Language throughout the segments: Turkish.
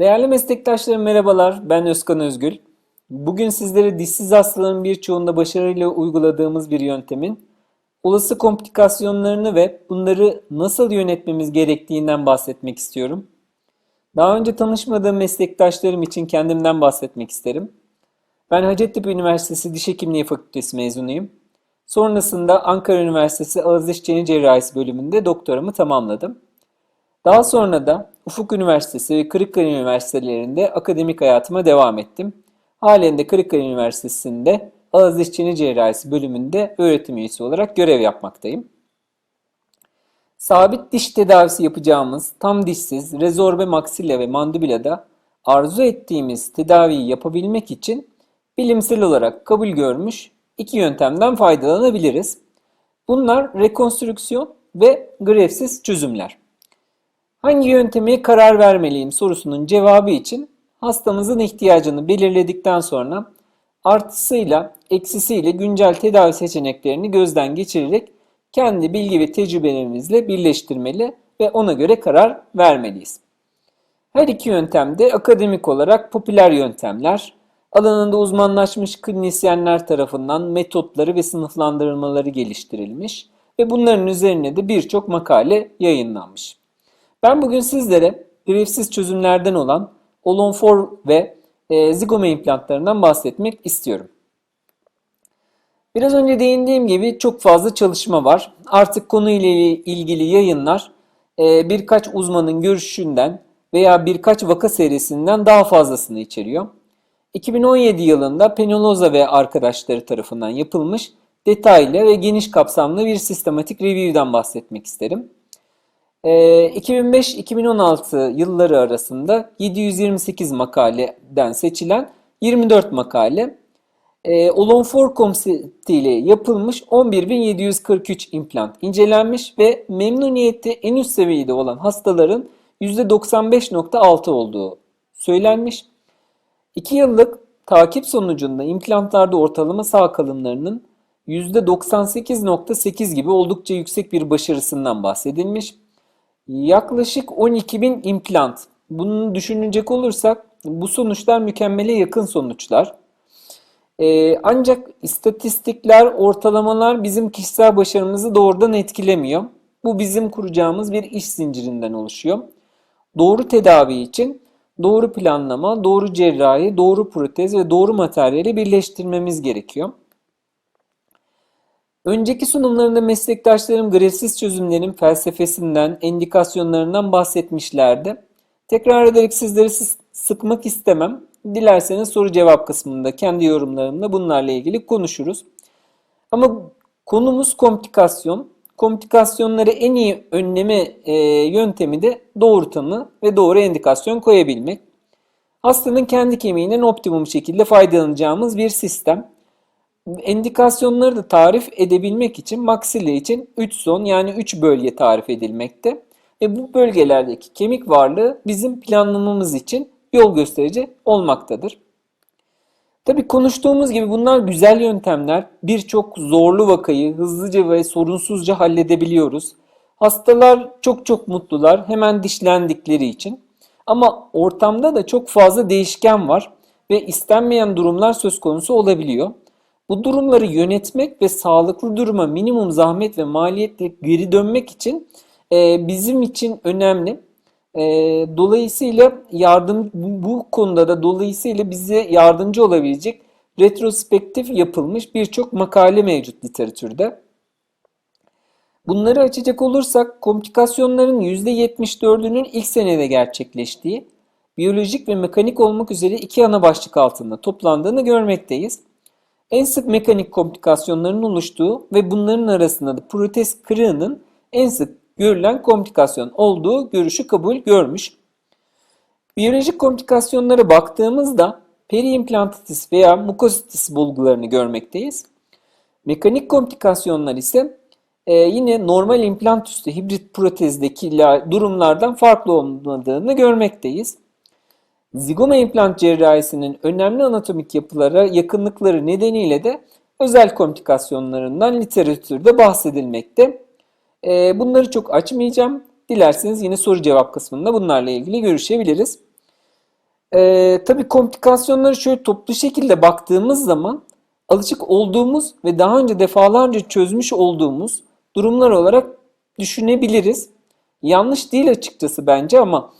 Değerli meslektaşlarım merhabalar, ben Özkan Özgül. Bugün sizlere dişsiz hastaların birçoğunda başarıyla uyguladığımız bir yöntemin olası komplikasyonlarını ve bunları nasıl yönetmemiz gerektiğinden bahsetmek istiyorum. Daha önce tanışmadığım meslektaşlarım için kendimden bahsetmek isterim. Ben Hacettepe Üniversitesi Diş Hekimliği Fakültesi mezunuyum. Sonrasında Ankara Üniversitesi Ağız Diş Çene Cerrahisi bölümünde doktoramı tamamladım. Daha sonra da Ufuk Üniversitesi ve Kırıkkale Üniversitelerinde akademik hayatıma devam ettim. Halen de Kırıkkale Üniversitesi'nde Ağız Diş Çene Cerrahisi bölümünde öğretim üyesi olarak görev yapmaktayım. Sabit diş tedavisi yapacağımız tam dişsiz rezorbe maksilla ve mandibilada arzu ettiğimiz tedaviyi yapabilmek için bilimsel olarak kabul görmüş iki yöntemden faydalanabiliriz. Bunlar rekonstrüksiyon ve grefsiz çözümler. Hangi yönteme karar vermeliyim sorusunun cevabı için hastamızın ihtiyacını belirledikten sonra artısıyla eksisiyle güncel tedavi seçeneklerini gözden geçirerek kendi bilgi ve tecrübelerimizle birleştirmeli ve ona göre karar vermeliyiz. Her iki yöntem de akademik olarak popüler yöntemler, alanında uzmanlaşmış klinisyenler tarafından metotları ve sınıflandırılmaları geliştirilmiş ve bunların üzerine de birçok makale yayınlanmış. Ben bugün sizlere grefsiz çözümlerden olan Olonfor ve e, Zigome implantlarından bahsetmek istiyorum. Biraz önce değindiğim gibi çok fazla çalışma var. Artık konuyla ilgili yayınlar e, birkaç uzmanın görüşünden veya birkaç vaka serisinden daha fazlasını içeriyor. 2017 yılında Penoloza ve arkadaşları tarafından yapılmış detaylı ve geniş kapsamlı bir sistematik review'den bahsetmek isterim. 2005-2016 yılları arasında 728 makaleden seçilen 24 makale e, Olon konseptiyle yapılmış 11.743 implant incelenmiş ve memnuniyeti en üst seviyede olan hastaların %95.6 olduğu söylenmiş. 2 yıllık takip sonucunda implantlarda ortalama sağ kalımlarının %98.8 gibi oldukça yüksek bir başarısından bahsedilmiş. Yaklaşık 12.000 implant. Bunu düşünecek olursak bu sonuçlar mükemmele yakın sonuçlar. Ee, ancak istatistikler, ortalamalar bizim kişisel başarımızı doğrudan etkilemiyor. Bu bizim kuracağımız bir iş zincirinden oluşuyor. Doğru tedavi için doğru planlama, doğru cerrahi, doğru protez ve doğru materyali birleştirmemiz gerekiyor. Önceki sunumlarında meslektaşlarım grefsiz çözümlerin felsefesinden, endikasyonlarından bahsetmişlerdi. Tekrar ederek sizleri sıkmak istemem. Dilerseniz soru cevap kısmında kendi yorumlarımla bunlarla ilgili konuşuruz. Ama konumuz komplikasyon. Komplikasyonları en iyi önleme e, yöntemi de doğru tanı ve doğru endikasyon koyabilmek. Hastanın kendi kemiğinden optimum şekilde faydalanacağımız bir sistem. Endikasyonları da tarif edebilmek için maksille için 3 zon yani 3 bölge tarif edilmekte. Ve bu bölgelerdeki kemik varlığı bizim planlamamız için yol gösterici olmaktadır. Tabi konuştuğumuz gibi bunlar güzel yöntemler. Birçok zorlu vakayı hızlıca ve sorunsuzca halledebiliyoruz. Hastalar çok çok mutlular hemen dişlendikleri için. Ama ortamda da çok fazla değişken var ve istenmeyen durumlar söz konusu olabiliyor. Bu durumları yönetmek ve sağlıklı duruma minimum zahmet ve maliyetle geri dönmek için e, bizim için önemli. E, dolayısıyla yardım bu konuda da dolayısıyla bize yardımcı olabilecek retrospektif yapılmış birçok makale mevcut literatürde. Bunları açacak olursak komplikasyonların %74'ünün ilk senede gerçekleştiği, biyolojik ve mekanik olmak üzere iki ana başlık altında toplandığını görmekteyiz. En sık mekanik komplikasyonların oluştuğu ve bunların arasında da protez kırığının en sık görülen komplikasyon olduğu görüşü kabul görmüş. Biyolojik komplikasyonlara baktığımızda periimplantitis veya mukositis bulgularını görmekteyiz. Mekanik komplikasyonlar ise e, yine normal implant üstü hibrit protezdeki durumlardan farklı olmadığını görmekteyiz. Zigoma implant cerrahisinin önemli anatomik yapılara yakınlıkları nedeniyle de özel komplikasyonlarından literatürde bahsedilmekte. Ee, bunları çok açmayacağım. Dilerseniz yine soru cevap kısmında bunlarla ilgili görüşebiliriz. Ee, tabii komplikasyonları şöyle toplu şekilde baktığımız zaman alışık olduğumuz ve daha önce defalarca çözmüş olduğumuz durumlar olarak düşünebiliriz. Yanlış değil açıkçası bence ama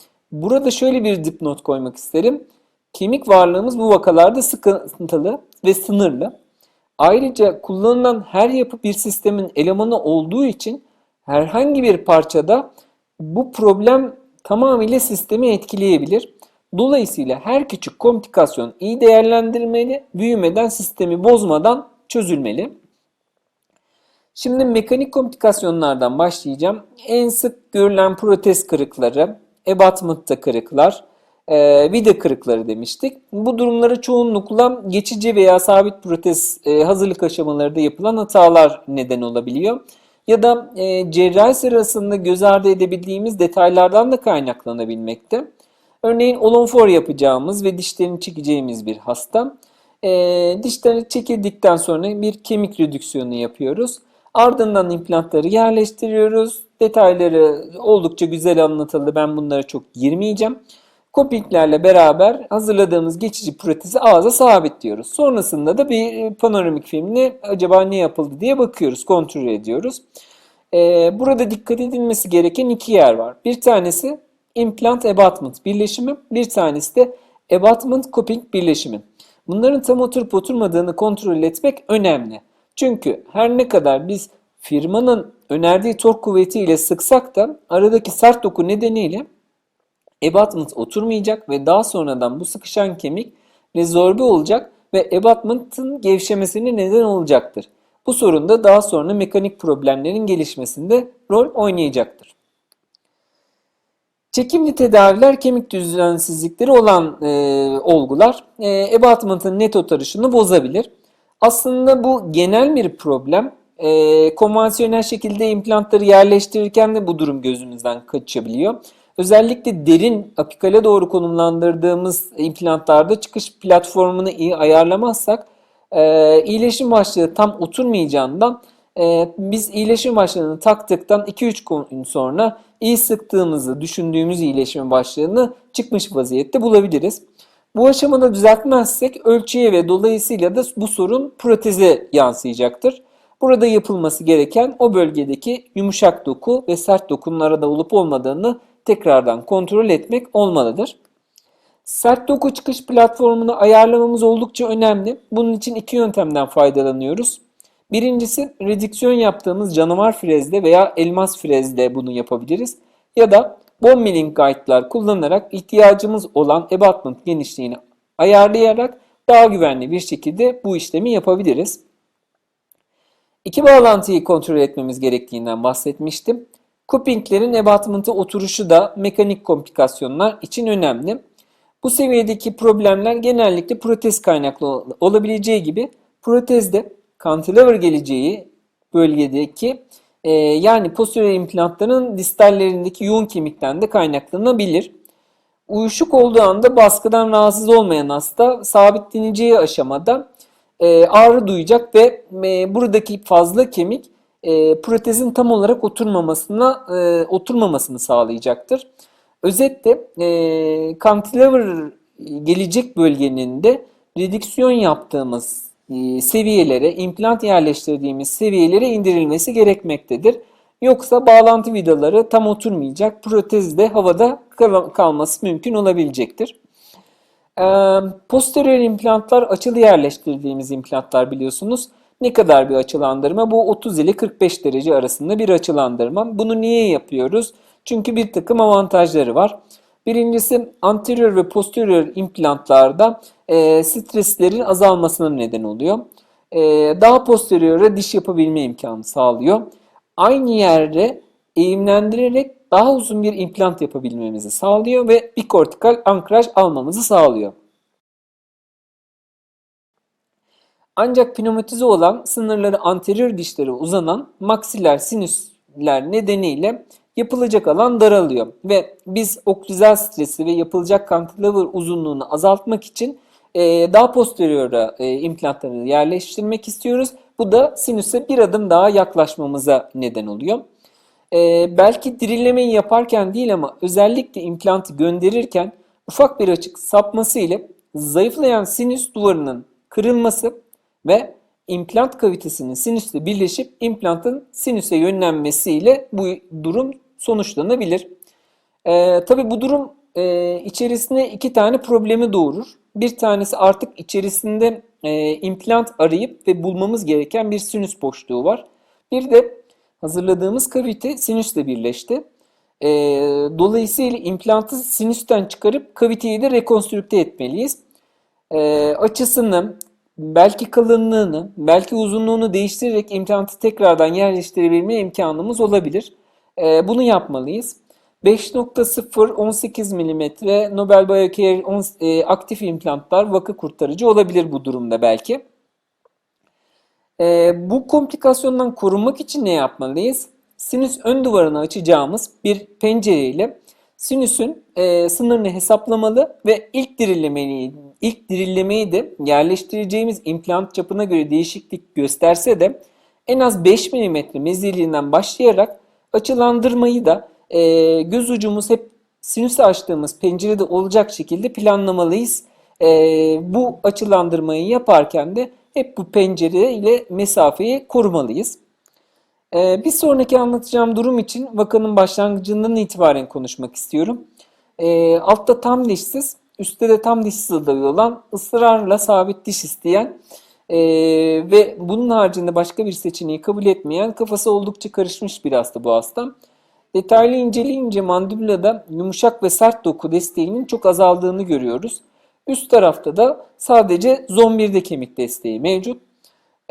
burada şöyle bir dipnot koymak isterim. Kemik varlığımız bu vakalarda sıkıntılı ve sınırlı. Ayrıca kullanılan her yapı bir sistemin elemanı olduğu için herhangi bir parçada bu problem tamamıyla sistemi etkileyebilir. Dolayısıyla her küçük komplikasyon iyi değerlendirilmeli, büyümeden sistemi bozmadan çözülmeli. Şimdi mekanik komplikasyonlardan başlayacağım. En sık görülen protez kırıkları, abatmentta kırıklar, e, vida kırıkları demiştik. Bu durumlara çoğunlukla geçici veya sabit protez e, hazırlık aşamalarında yapılan hatalar neden olabiliyor. Ya da e, cerrahi sırasında göz ardı edebildiğimiz detaylardan da kaynaklanabilmekte. Örneğin olonfor yapacağımız ve dişlerini çekeceğimiz bir hasta. E, dişlerini çekildikten sonra bir kemik redüksiyonu yapıyoruz. Ardından implantları yerleştiriyoruz. Detayları oldukça güzel anlatıldı. Ben bunlara çok girmeyeceğim. Kopiklerle beraber hazırladığımız geçici protezi ağza sabitliyoruz. Sonrasında da bir panoramik filmle acaba ne yapıldı diye bakıyoruz, kontrol ediyoruz. Ee, burada dikkat edilmesi gereken iki yer var. Bir tanesi implant abutment birleşimi, bir tanesi de abutment coping birleşimi. Bunların tam oturup oturmadığını kontrol etmek önemli. Çünkü her ne kadar biz firmanın önerdiği tork kuvvetiyle sıksak da aradaki sert doku nedeniyle abutment oturmayacak ve daha sonradan bu sıkışan kemik rezorbe olacak ve abutment'ın gevşemesine neden olacaktır. Bu sorun da daha sonra mekanik problemlerin gelişmesinde rol oynayacaktır. Çekimli tedaviler kemik düzensizlikleri olan e, olgular e, abutment'ın net oturuşunu bozabilir. Aslında bu genel bir problem. E, konvansiyonel şekilde implantları yerleştirirken de bu durum gözümüzden kaçabiliyor. Özellikle derin apikale doğru konumlandırdığımız implantlarda çıkış platformunu iyi ayarlamazsak e, iyileşim başlığı tam oturmayacağından e, biz iyileşim başlığını taktıktan 2-3 gün sonra iyi sıktığımızı düşündüğümüz iyileşim başlığını çıkmış vaziyette bulabiliriz. Bu aşamada düzeltmezsek ölçüye ve dolayısıyla da bu sorun proteze yansıyacaktır. Burada yapılması gereken o bölgedeki yumuşak doku ve sert dokunun arada olup olmadığını tekrardan kontrol etmek olmalıdır. Sert doku çıkış platformunu ayarlamamız oldukça önemli. Bunun için iki yöntemden faydalanıyoruz. Birincisi redüksiyon yaptığımız canavar frezde veya elmas frezde bunu yapabiliriz. Ya da bone milling guide'lar kullanarak ihtiyacımız olan abutment genişliğini ayarlayarak daha güvenli bir şekilde bu işlemi yapabiliriz. İki bağlantıyı kontrol etmemiz gerektiğinden bahsetmiştim. Cuppinglerin abutment'a oturuşu da mekanik komplikasyonlar için önemli. Bu seviyedeki problemler genellikle protez kaynaklı olabileceği gibi protezde cantilever geleceği bölgedeki e, yani posterior implantların distallerindeki yoğun kemikten de kaynaklanabilir. Uyuşuk olduğu anda baskıdan rahatsız olmayan hasta sabitleneceği aşamada e, ağrı duyacak ve e, buradaki fazla kemik e, protezin tam olarak oturmamasına e, oturmamasını sağlayacaktır. Özetle e, cantilever gelecek bölgenin de redüksiyon yaptığımız e, seviyelere, implant yerleştirdiğimiz seviyelere indirilmesi gerekmektedir. Yoksa bağlantı vidaları tam oturmayacak, protez de havada kal kalması mümkün olabilecektir. Posterior implantlar açılı yerleştirdiğimiz implantlar biliyorsunuz. Ne kadar bir açılandırma? Bu 30 ile 45 derece arasında bir açılandırma. Bunu niye yapıyoruz? Çünkü bir takım avantajları var. Birincisi anterior ve posterior implantlarda e, streslerin azalmasına neden oluyor. E, daha posteriora diş yapabilme imkanı sağlıyor. Aynı yerde eğimlendirerek daha uzun bir implant yapabilmemizi sağlıyor ve bir kortikal ankraj almamızı sağlıyor. Ancak pneumatize olan sınırları anterior dişlere uzanan maksiler sinüsler nedeniyle yapılacak alan daralıyor ve biz oklüzel stresi ve yapılacak cantilever uzunluğunu azaltmak için e, daha posteriora e, implantlarını yerleştirmek istiyoruz. Bu da sinüse bir adım daha yaklaşmamıza neden oluyor. E, belki dirillemeyi yaparken değil ama özellikle implantı gönderirken ufak bir açık sapması ile zayıflayan sinüs duvarının kırılması ve implant kavitesinin sinüsle birleşip implantın sinüse yönlenmesiyle bu durum sonuçlanabilir. Ee, tabii bu durum e, içerisinde iki tane problemi doğurur. Bir tanesi artık içerisinde e, implant arayıp ve bulmamız gereken bir sinüs boşluğu var. Bir de hazırladığımız kavite sinüsle birleşti. E, dolayısıyla implantı sinüsten çıkarıp kaviteyi de rekonstrükte etmeliyiz. E, açısını, belki kalınlığını, belki uzunluğunu değiştirerek implantı tekrardan yerleştirebilme imkanımız olabilir. E, bunu yapmalıyız. 5.0 18 mm Nobel Biocare e, aktif implantlar vakı kurtarıcı olabilir bu durumda belki. E, bu komplikasyondan korunmak için ne yapmalıyız? Sinüs ön duvarını açacağımız bir pencereyle sinüsün e, sınırını hesaplamalı ve ilk dirillemeyi ilk dirillemeyi de yerleştireceğimiz implant çapına göre değişiklik gösterse de en az 5 mm meziliğinden başlayarak açılandırmayı da e, göz ucumuz hep sinüse açtığımız pencerede olacak şekilde planlamalıyız. E, bu açılandırmayı yaparken de hep bu pencere ile mesafeyi korumalıyız. Ee, bir sonraki anlatacağım durum için vakanın başlangıcından itibaren konuşmak istiyorum. Ee, altta tam dişsiz, üstte de tam dişsiz adayı olan, ısrarla sabit diş isteyen ee, ve bunun haricinde başka bir seçeneği kabul etmeyen, kafası oldukça karışmış bir hasta bu hasta. Detaylı inceleyince mandibulada yumuşak ve sert doku desteğinin çok azaldığını görüyoruz. Üst tarafta da sadece zon 1'de kemik desteği mevcut.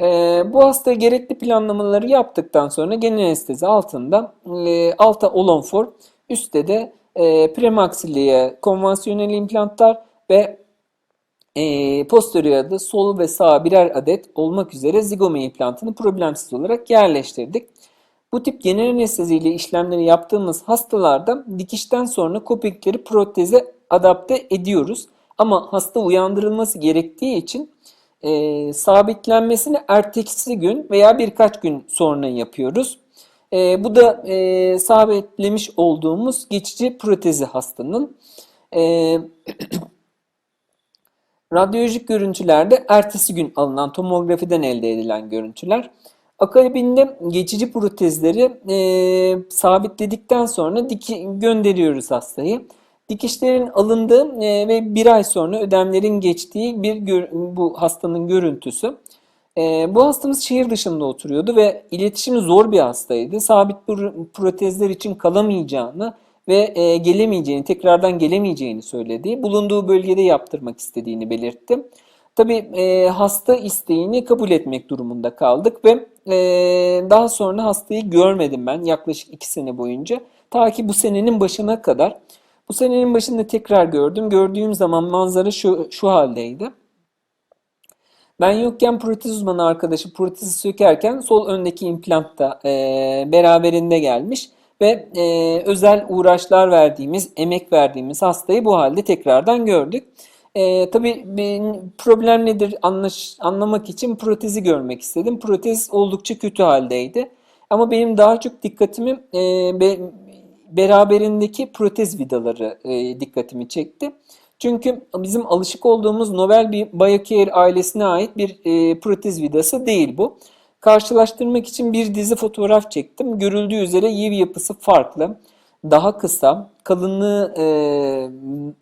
Ee, bu hasta gerekli planlamaları yaptıktan sonra genel anestezi altında e, alta Olonfor, üstte de e, premaksilleye konvansiyonel implantlar ve e, posteriorda sol ve sağ birer adet olmak üzere zigome implantını problemsiz olarak yerleştirdik. Bu tip genel anestezi ile işlemleri yaptığımız hastalarda dikişten sonra kopikleri proteze adapte ediyoruz. Ama hasta uyandırılması gerektiği için e, sabitlenmesini ertesi gün veya birkaç gün sonra yapıyoruz. E, bu da e, sabitlemiş olduğumuz geçici protezi hastanın. E, radyolojik görüntülerde ertesi gün alınan tomografiden elde edilen görüntüler. Akabinde geçici protezleri e, sabitledikten sonra diki, gönderiyoruz hastayı. Dikişlerin alındığı e, ve bir ay sonra ödemlerin geçtiği bir bu hastanın görüntüsü. E, bu hastamız şehir dışında oturuyordu ve iletişimi zor bir hastaydı. Sabit pro- protezler için kalamayacağını ve e, gelemeyeceğini, tekrardan gelemeyeceğini söyledi. Bulunduğu bölgede yaptırmak istediğini belirtti. Tabii e, hasta isteğini kabul etmek durumunda kaldık ve daha sonra hastayı görmedim ben yaklaşık iki sene boyunca. Ta ki bu senenin başına kadar. Bu senenin başında tekrar gördüm. Gördüğüm zaman manzara şu, şu haldeydi. Ben yokken protez uzmanı arkadaşı protezi sökerken sol öndeki implant da e, beraberinde gelmiş ve e, özel uğraşlar verdiğimiz, emek verdiğimiz hastayı bu halde tekrardan gördük. E, tabii problem nedir anlaş, anlamak için protezi görmek istedim. Protez oldukça kötü haldeydi. Ama benim daha çok dikkatimi e, be, beraberindeki protez vidaları e, dikkatimi çekti. Çünkü bizim alışık olduğumuz Nobel bir Biocare ailesine ait bir e, protez vidası değil bu. Karşılaştırmak için bir dizi fotoğraf çektim. Görüldüğü üzere yiv yapısı farklı, daha kısa, kalınlığı e,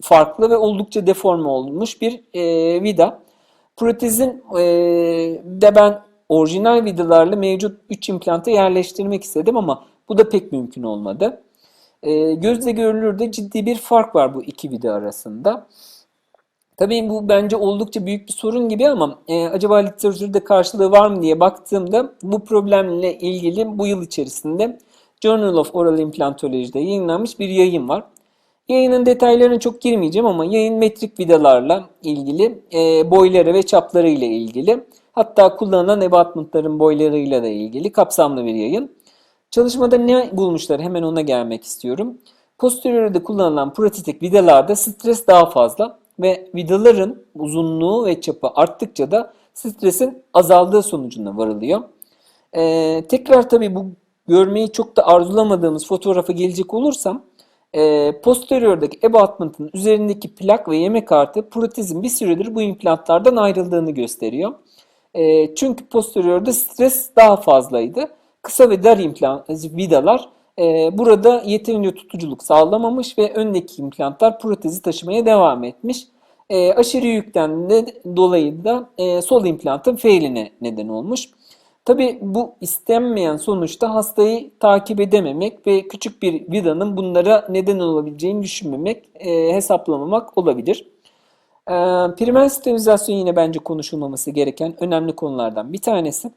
farklı ve oldukça deforme olmuş bir vida. Protezin de ben orijinal vidalarla mevcut 3 implantı yerleştirmek istedim ama bu da pek mümkün olmadı. E, gözle görülür de ciddi bir fark var bu iki vida arasında. Tabii bu bence oldukça büyük bir sorun gibi ama e, acaba literatürde karşılığı var mı diye baktığımda bu problemle ilgili bu yıl içerisinde Journal of Oral Implantology'de yayınlanmış bir yayın var. Yayının detaylarına çok girmeyeceğim ama yayın metrik vidalarla ilgili, e, boyları ve çapları ile ilgili, hatta kullanılan ebatmentların boylarıyla da ilgili kapsamlı bir yayın. Çalışmada ne bulmuşlar hemen ona gelmek istiyorum. Posteriorde kullanılan protetik vidalarda stres daha fazla ve vidaların uzunluğu ve çapı arttıkça da stresin azaldığı sonucuna varılıyor. Ee, tekrar tabii bu görmeyi çok da arzulamadığımız fotoğrafa gelecek olursam E, posteriordaki abutment'ın üzerindeki plak ve yemek artı protezin bir süredir bu implantlardan ayrıldığını gösteriyor. E, çünkü posteriorda stres daha fazlaydı. Kısa ve dar implant, vidalar e, burada yeterince tutuculuk sağlamamış ve öndeki implantlar protezi taşımaya devam etmiş. E, aşırı yükten de dolayı da e, sol implantın failine neden olmuş. Tabi bu istenmeyen sonuçta hastayı takip edememek ve küçük bir vidanın bunlara neden olabileceğini düşünmemek, e, hesaplamamak olabilir. E, primer sterilizasyon yine bence konuşulmaması gereken önemli konulardan bir tanesi.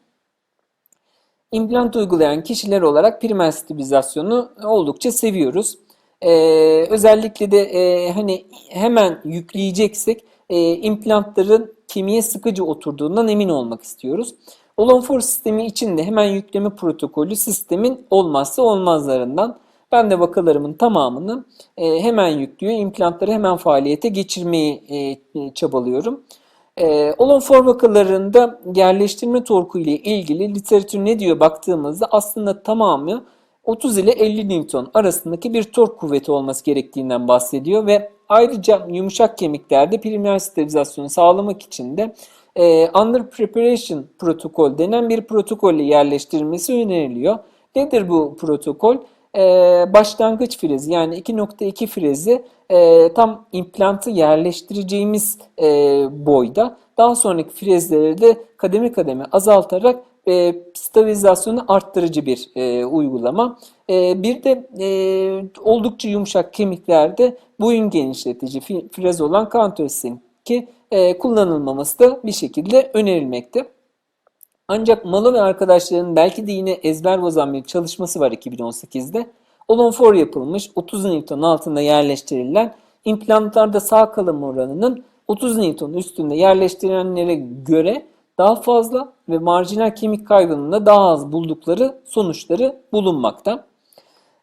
İmplant uygulayan kişiler olarak primer sterilizasyonu oldukça seviyoruz. Ee, özellikle de e, hani hemen yükleyeceksek e, implantların kemiğe sıkıcı oturduğundan emin olmak istiyoruz. Olon sistemi için de hemen yükleme protokolü sistemin olmazsa olmazlarından. Ben de vakalarımın tamamını e, hemen yüklüyor, implantları hemen faaliyete geçirmeyi e, çabalıyorum. E, Olon vakalarında yerleştirme torku ile ilgili literatür ne diyor baktığımızda aslında tamamı 30 ile 50 Newton arasındaki bir tork kuvveti olması gerektiğinden bahsediyor ve ayrıca yumuşak kemiklerde primer sterilizasyonu sağlamak için de e, under preparation protokol denen bir protokolle yerleştirilmesi öneriliyor. Nedir bu protokol? E, başlangıç frezi yani 2.2 frezi e, tam implantı yerleştireceğimiz e, boyda. Daha sonraki frezleri de kademe kademe azaltarak e, stabilizasyonu arttırıcı bir e, uygulama. E, bir de e, oldukça yumuşak kemiklerde boyun genişletici frez olan Cantosin ki e, kullanılmaması da bir şekilde önerilmekte. Ancak Malo ve arkadaşlarının belki de yine ezber bozan bir çalışması var 2018'de. Olon yapılmış 30 Newton altında yerleştirilen implantlarda sağ kalım oranının 30 Newton üstünde yerleştirilenlere göre daha fazla ve marjinal kemik kaybının daha az buldukları sonuçları bulunmakta.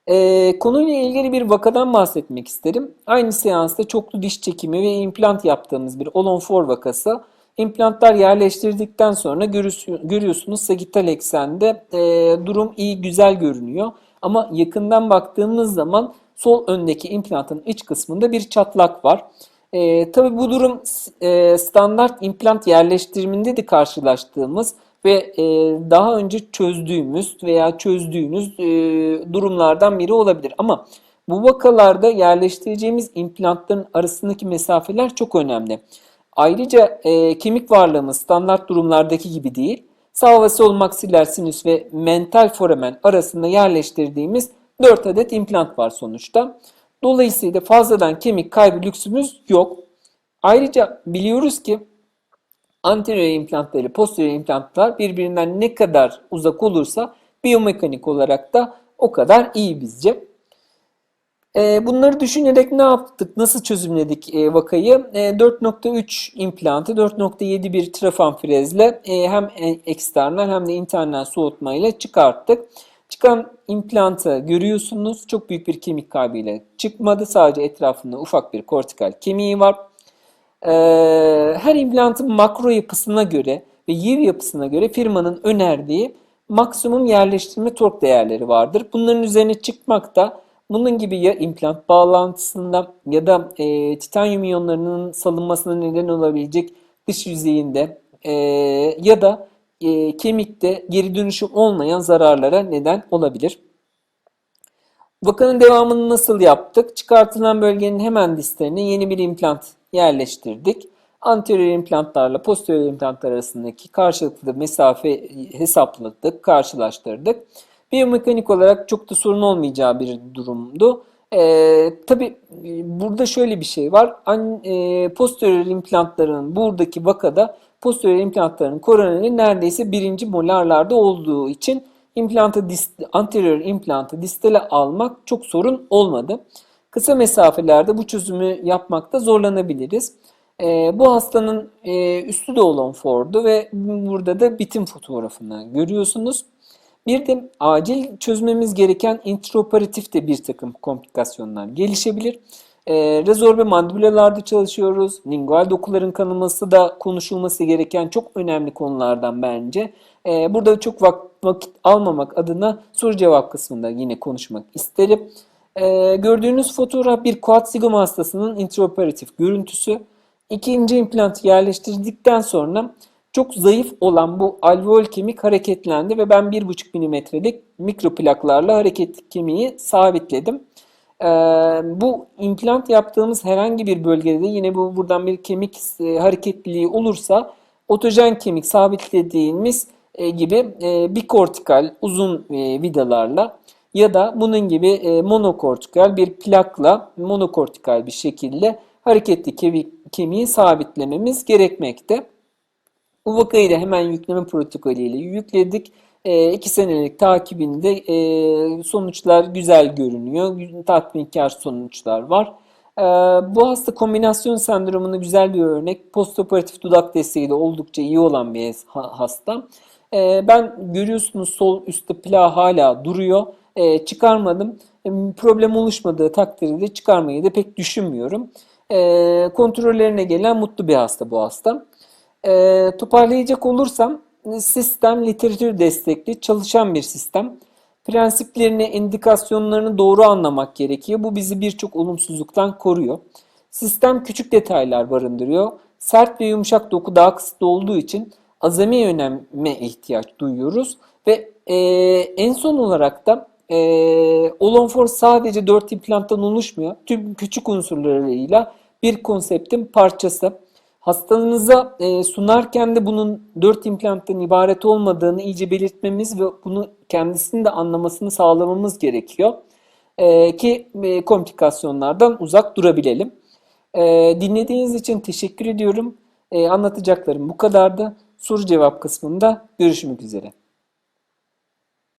Ee, konuyla ilgili bir vakadan bahsetmek isterim. Aynı seansta çoklu diş çekimi ve implant yaptığımız bir Olon 4 vakası. İmplantlar yerleştirdikten sonra görüyorsunuz sagital eksende e, durum iyi güzel görünüyor. Ama yakından baktığımız zaman sol öndeki implantın iç kısmında bir çatlak var. E, tabii bu durum e, standart implant yerleştiriminde de karşılaştığımız ve e, daha önce çözdüğümüz veya çözdüğünüz e, durumlardan biri olabilir. Ama bu vakalarda yerleştireceğimiz implantların arasındaki mesafeler çok önemli. Ayrıca e, kemik varlığımız standart durumlardaki gibi değil. Sağ ve sol maksiller sinüs ve mental foramen arasında yerleştirdiğimiz 4 adet implant var sonuçta. Dolayısıyla fazladan kemik kaybı lüksümüz yok. Ayrıca biliyoruz ki anterior implantlar ile posterior implantlar birbirinden ne kadar uzak olursa biyomekanik olarak da o kadar iyi bizce. E, bunları düşünerek ne yaptık? Nasıl çözümledik e, vakayı? E, 4.3 implantı 4.7 bir trafan frezle e, hem eksternal hem de internal soğutma ile çıkarttık. Çıkan implantı görüyorsunuz. Çok büyük bir kemik kaybıyla çıkmadı. Sadece etrafında ufak bir kortikal kemiği var. E, her implantın makro yapısına göre ve yiv yapısına göre firmanın önerdiği maksimum yerleştirme tork değerleri vardır. Bunların üzerine çıkmak da bunun gibi ya implant bağlantısında ya da e, titanyum iyonlarının salınmasına neden olabilecek dış yüzeyinde e, ya da e, kemikte geri dönüşüm olmayan zararlara neden olabilir. Vakanın devamını nasıl yaptık? Çıkartılan bölgenin hemen distaline yeni bir implant yerleştirdik. Anterior implantlarla posterior implantlar arasındaki karşılıklı mesafe hesapladık, karşılaştırdık. Biyomekanik olarak çok da sorun olmayacağı bir durumdu. Ee, Tabi burada şöyle bir şey var. An, e, posterior implantların buradaki vakada posterior implantların koroneli neredeyse birinci molarlarda olduğu için implantı dist, anterior implantı distale almak çok sorun olmadı. Kısa mesafelerde bu çözümü yapmakta zorlanabiliriz. E, bu hastanın e, üstü de olan Ford'u ve burada da bitim fotoğrafını görüyorsunuz. Bir de acil çözmemiz gereken intraoperatif de bir takım komplikasyonlar gelişebilir. E, rezorbe mandibülalarda çalışıyoruz. Lingual dokuların kanaması da konuşulması gereken çok önemli konulardan bence. E, burada çok vak vakit almamak adına soru cevap kısmında yine konuşmak isterim. Ee, gördüğünüz fotoğraf bir quad sigma hastasının intraoperatif görüntüsü. İkinci implantı yerleştirdikten sonra çok zayıf olan bu alveol kemik hareketlendi ve ben 1,5 milimetrelik mikroplaklarla hareket kemiği sabitledim. Ee, bu implant yaptığımız herhangi bir bölgede de yine bu buradan bir kemik e, hareketliliği olursa otojen kemik sabitlediğimiz e, gibi e, bikortikal uzun e, vidalarla ya da bunun gibi e, monokortikal bir plakla monokortikal bir şekilde hareketli kemik, kemiği sabitlememiz gerekmekte. Bu vakayı da hemen yükleme protokolüyle yükledik. 2 senelik takibinde e, sonuçlar güzel görünüyor. Tatminkar sonuçlar var. E, bu hasta kombinasyon sendromuna güzel bir örnek. Postoperatif dudak desteği de oldukça iyi olan bir ha- hasta. E, ben görüyorsunuz sol üstte plağı hala duruyor. E, çıkarmadım. E, problem oluşmadığı takdirde çıkarmayı da pek düşünmüyorum. E, kontrollerine gelen mutlu bir hasta bu hasta. E, toparlayacak olursam sistem literatür destekli çalışan bir sistem. Prensiplerini, indikasyonlarını doğru anlamak gerekiyor. Bu bizi birçok olumsuzluktan koruyor. Sistem küçük detaylar barındırıyor. Sert ve yumuşak doku daha kısıtlı olduğu için azami öneme ihtiyaç duyuyoruz. Ve e, en son olarak da e, Olonfor sadece 4 implanttan oluşmuyor. Tüm küçük unsurlarıyla bir konseptin parçası. Hastalığınıza e, sunarken de bunun 4 implanttan ibaret olmadığını iyice belirtmemiz ve bunu kendisinin de anlamasını sağlamamız gerekiyor. E, ki e, komplikasyonlardan uzak durabilelim. Dinlediğiniz için teşekkür ediyorum. Anlatacaklarım bu kadardı. Soru cevap kısmında görüşmek üzere.